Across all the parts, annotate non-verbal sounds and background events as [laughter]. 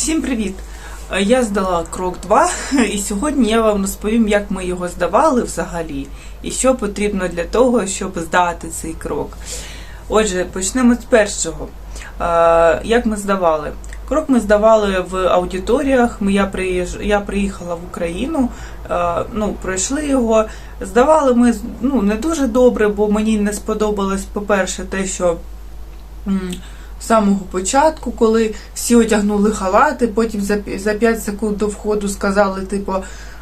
Всім привіт! Я здала крок 2, і сьогодні я вам розповім, як ми його здавали взагалі, і що потрібно для того, щоб здати цей крок. Отже, почнемо з першого. Як ми здавали? Крок ми здавали в аудиторіях. Я, приїхала в Україну, ну, пройшли його. Здавали ми ну, не дуже добре, бо мені не сподобалось, по-перше, те, що. З самого початку, коли всі одягнули халати, потім за, пі- за 5 секунд до входу сказали, типу,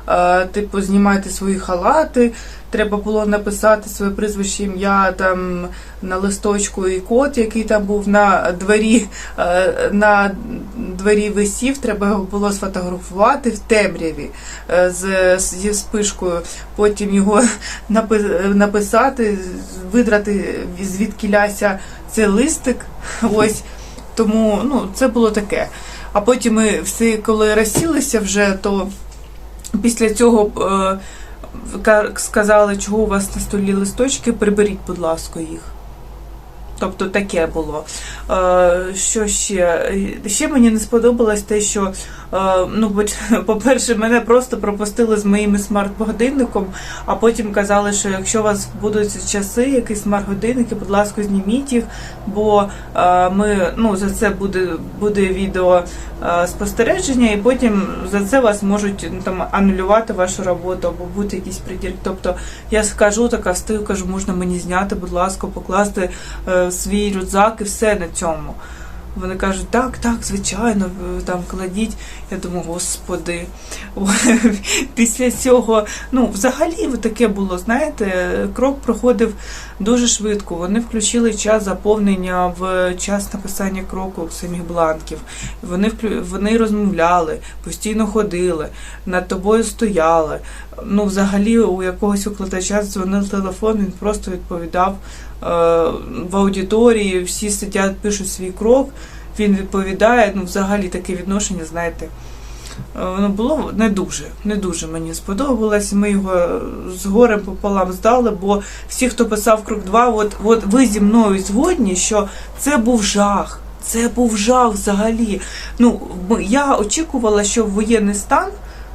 е, типу, знімайте свої халати. Треба було написати своє прізвище, ім'я там на листочку і код, який там був на двері, е, на двері висів. Треба його було сфотографувати в темряві е, з, зі спишкою. Потім його [laughs] напи- написати, видрати звідки ляся цей листик. [laughs] Ось тому ну, це було таке. А потім ми всі, коли розсілися вже, то після цього е, сказали, чого у вас на столі листочки, приберіть, будь ласка, їх. Тобто таке було. Е, що ще? Е, Ще мені не сподобалось те, що, ну, бо- [laughs] по-перше, мене просто пропустили з моїм смарт-годинником, а потім казали, що якщо у вас будуть часи, якісь смарт-годинники, будь ласка, зніміть їх, бо е, ми, ну, за це буде, буде відео е, спостереження, і потім за це вас можуть ну, там анулювати вашу роботу або бути якісь придір. Тобто я скажу, така встаю, кажу, можна мені зняти, будь ласка, покласти е, свій рюкзак і все на цьому. Вони кажуть, так, так, звичайно, там кладіть. Я думаю, господи. [laughs] Після цього, ну, взагалі таке було, знаєте, крок проходив дуже швидко. Вони включили час заповнення в час написання кроку самих бланків. Вони вони розмовляли, постійно ходили, над тобою стояли. Ну, взагалі, у якогось укладача дзвонив телефон, він просто відповідав в аудиторії, всі сидять, пишуть свій крок, він відповідає. Ну, взагалі таке відношення, знаєте. е, Воно було не дуже, не дуже мені сподобалось. Ми його з горем пополам здали, бо всі, хто писав крок 2, от, от ви зі мною згодні, що це був жах. Це був жах взагалі. Ну, я очікувала, що воєнний стан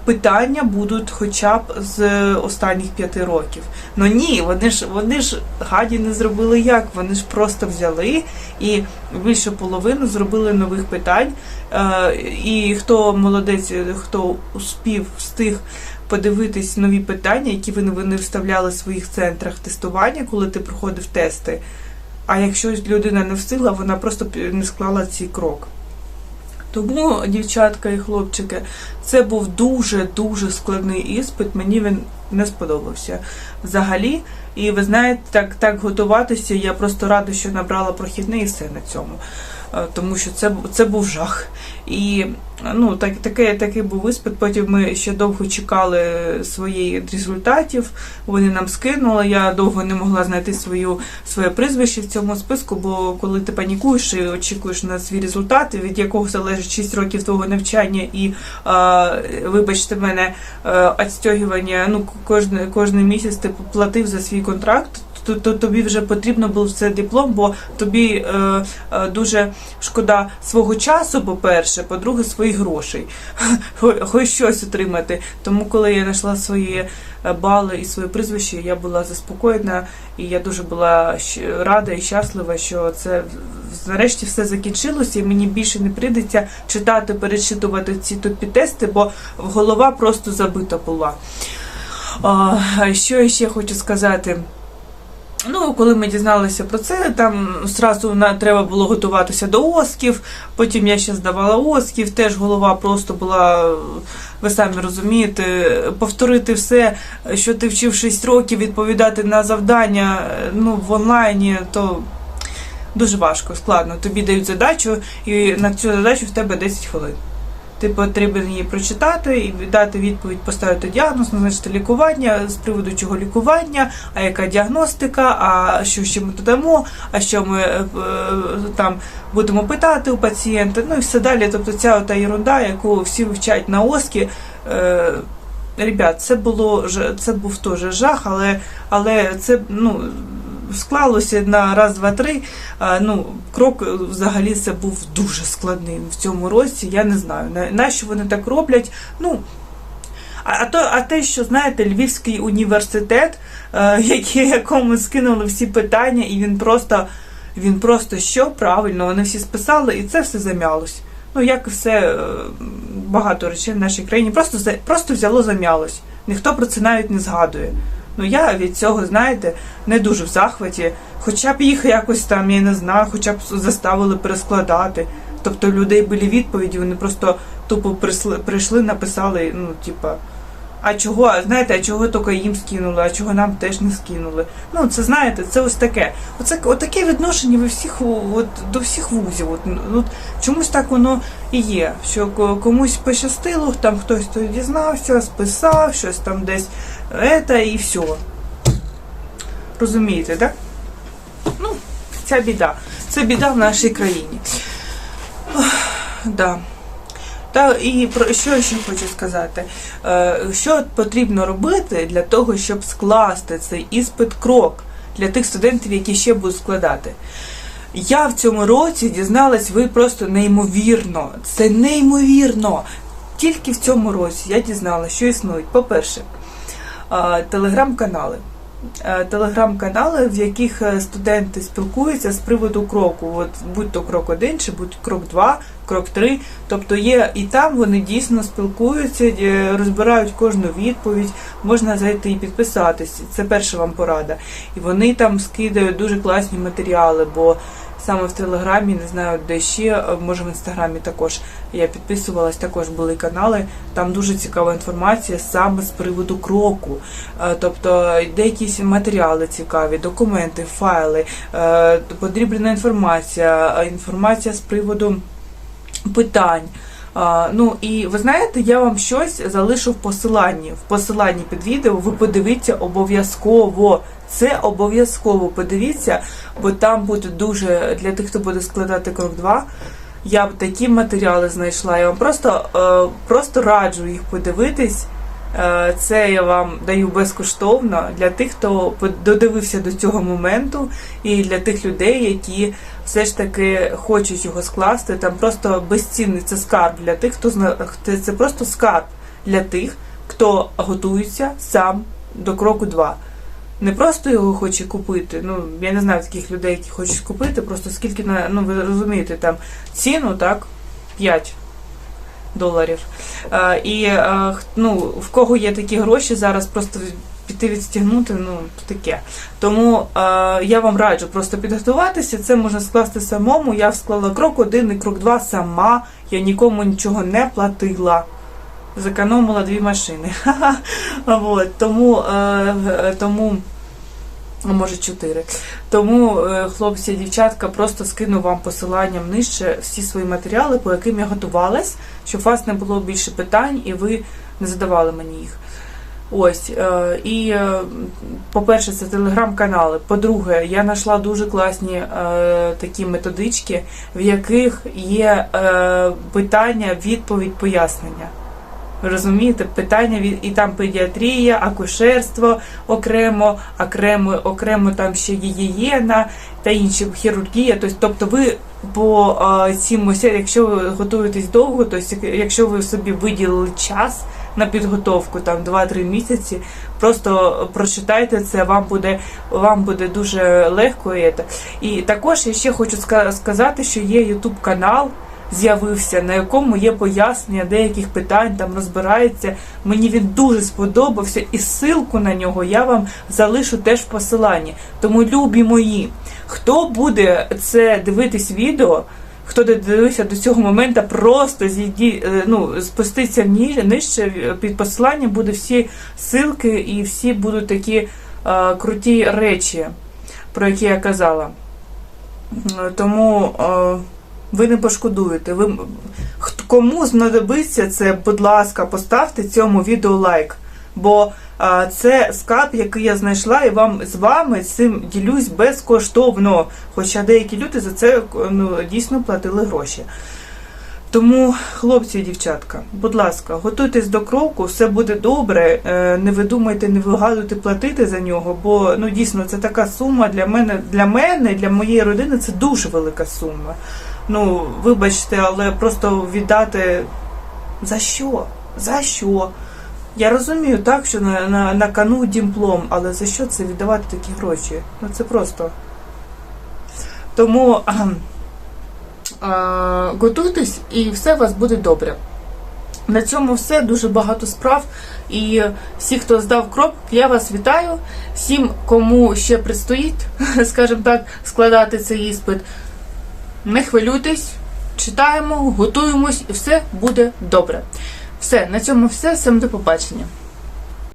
питання будуть хоча б з останніх п'яти років. Ну ні, вони ж вони ж гаді не зробили як. Вони ж просто взяли і більше половину зробили нових питань. Е, і хто молодець, хто успів встиг подивитись нові питання, які вони, вставляли в своїх центрах тестування, коли ти проходив тести. А якщо людина не встигла, вона просто не склала цей крок. Тому, дівчатка і хлопчики, це був дуже-дуже складний іспит. Мені він не сподобався взагалі. І ви знаєте, так, так готуватися, я просто рада, що набрала прохідний і на цьому. Е, Тому що це, це був жах. І ну, так, таке, такий був іспит. Потім ми ще довго чекали своїх результатів. Вони нам скинули. Я довго не могла знайти свою, своє прізвище в цьому списку, бо коли ти панікуєш і очікуєш на свій результат, від якого залежить 6 років твого навчання і, е, вибачте мене, е, відстягування, ну, кожен, кожен місяць ти платив за свій контракт. То, то тобі вже потрібно був це диплом, бо тобі е, е, дуже шкода свого часу, по-перше, по-друге, своїх грошей. [laughs] Хоч щось отримати. Тому, коли я знайшла свої е, бали і своє прізвище, я була заспокоєна, і я дуже була рада і щаслива, що це нарешті все закінчилося, і мені більше не прийдеться читати, перечитувати ці тупі тести, бо голова просто забита була. Що я ще хочу сказати? Ну, коли ми дізналися про це, там зразу треба було готуватися до осків. Потім я ще здавала осків, теж голова просто була, ви самі розумієте, повторити все, що ти вчив 6 років, відповідати на завдання ну, в онлайні, то дуже важко, складно. Тобі дають задачу, і на цю задачу в тебе 10 хвилин. Ти потрібен її прочитати і дати відповідь, поставити діагноз, назначити лікування, з приводу чого лікування, а яка діагностика, а що ще ми додамо, а що ми е, е, там будемо питати у пацієнта, ну і все далі. Тобто ця ота ерунда, яку всі вивчають на ОСКі. Е, Ребят, це було це був теж жах, але, але це ну склалося на раз, два, три. Ну, крок е, взагалі це був дуже складним в цьому році. Я не знаю, на, на що вони так роблять. Ну, а, то, а те, що знаєте, Львівський університет, е, [laughs] якому скинули всі питання, і він просто, він просто що правильно, вони всі списали, і це все зам'ялось. Ну, як і все е, багато речей в нашій країні, просто, просто взяло зам'ялось. Ніхто про це навіть не згадує. Ну я від цього, знаєте, не дуже в захваті. Хоча б їх якось там, я не знаю, хоча б заставили перескладати. Тобто людей були відповіді, вони просто тупо прийшли, написали, ну, типа, а чого, знаєте, а чого тільки їм скинули, а чого нам теж не скинули. Ну, це знаєте, це ось таке. Оце отаке відношення ви всіх от, до всіх вузів. От, ну, от, чомусь так воно і є. Що комусь пощастило, там хтось то дізнався, списав, щось там десь ета і все. Розумієте, так? Ну, ця біда. Це біда в нашій країні. Ох, да. Та і про що я ще хочу сказати? Е, що потрібно робити для того, щоб скласти цей іспит крок для тих студентів, які ще будуть складати? Я в цьому році дізналась, ви просто неймовірно. Це неймовірно. Тільки в цьому році я дізналася, що існують. По-перше, телеграм-канали. Е, Телеграм-канали, в яких е, студенти спілкуються з приводу кроку, от будь то крок 1 чи будь крок 2, крок 3. Тобто є і там вони дійсно спілкуються, е, розбирають кожну відповідь, можна зайти і підписатись. Це перша вам порада. І вони там скидають дуже класні матеріали, бо саме в Телеграмі, не знаю, де ще, е, може в інстаграмі також я підписувалась, також були канали. Там дуже цікава інформація саме з приводу кроку. Е, Тобто деякі матеріали цікаві, документи, файли, е, подрібна інформація, інформація з приводу питань. А, ну і ви знаєте, я вам щось залишу в посиланні. В посиланні під відео ви подивіться обов'язково. Це обов'язково подивіться, бо там буде дуже для тих, хто буде складати крок 2. Я б такі матеріали знайшла. Я вам просто, е, просто раджу їх подивитись. Е, Це я вам даю безкоштовно для тих, хто додивився до цього моменту, і для тих людей, які все ж таки хочуть його скласти. Там просто безцінний це скарб для тих, хто зна це просто скарб для тих, хто готується сам до кроку 2. Не просто його хоче купити. Ну я не знаю таких людей, які хочуть купити, просто скільки на ну ви розумієте, там ціну так 5 доларів. Е, і х- ну, в кого є такі гроші зараз, просто піти відстігнути, ну таке. Тому е, я вам раджу просто підготуватися. Це можна скласти самому. Я склала крок один і крок два сама. Я нікому нічого не платила. Зекономила дві машини. [laughs] Вот. Тому, е, е, тому може чотири. Тому, е, хлопці, дівчатка, просто скину вам посиланням нижче всі свої матеріали, по яким я готувалась, щоб у вас не було більше питань і ви не задавали мені їх. Ось. І, по-перше, це телеграм-канали. По-друге, я знайшла дуже класні е, такі методички, в яких є е, питання, відповідь, пояснення. Розумієте, питання від і там педіатрія, акушерство окремо, окремо, окремо там ще гігієна та інші хірургія. Тобто, тобто ви по цим ось, якщо ви готуєтесь довго, тобто, якщо ви собі виділили час на підготовку там 2-3 місяці, просто прочитайте це, вам буде вам буде дуже легко. І, також я ще хочу сказати, що є YouTube канал з'явився, на якому є пояснення деяких питань, там розбирається. Мені він дуже сподобався, і ссылку на нього я вам залишу теж в посиланні. Тому, любі мої, хто буде це дивитись відео, хто додивився до цього моменту, просто зійді, е, ну, спуститься нижче під посиланням буде всі ссылки і всі будуть такі е, круті речі, про які я казала. Е, Тому. Е, ви не пошкодуєте. Ви кому знадобиться це, будь ласка, поставте цьому відео лайк. Бо а, це скарб, який я знайшла, і вам з вами цим ділюсь безкоштовно. Хоча деякі люди за це ну, дійсно платили гроші. Тому, хлопці і дівчатка, будь ласка, готуйтесь до кроку, все буде добре. е, Не видумайте, не вигадуйте платити за нього, бо ну дійсно це така сума для мене, для мене, для моєї родини це дуже велика сума. Ну, вибачте, але просто віддати за що? За що? Я розумію так, що на, на, на кону дімплом, але за що це віддавати такі гроші? Ну це просто. Тому [clears throat] готуйтесь і все у вас буде добре. На цьому все дуже багато справ. І всі, хто здав крок, я вас вітаю. Всім, кому ще предстоїть, [laughs] скажімо так, складати цей іспит, не хвилюйтесь, читаємо, готуємось і все буде добре. Все, на цьому все. Всім до побачення.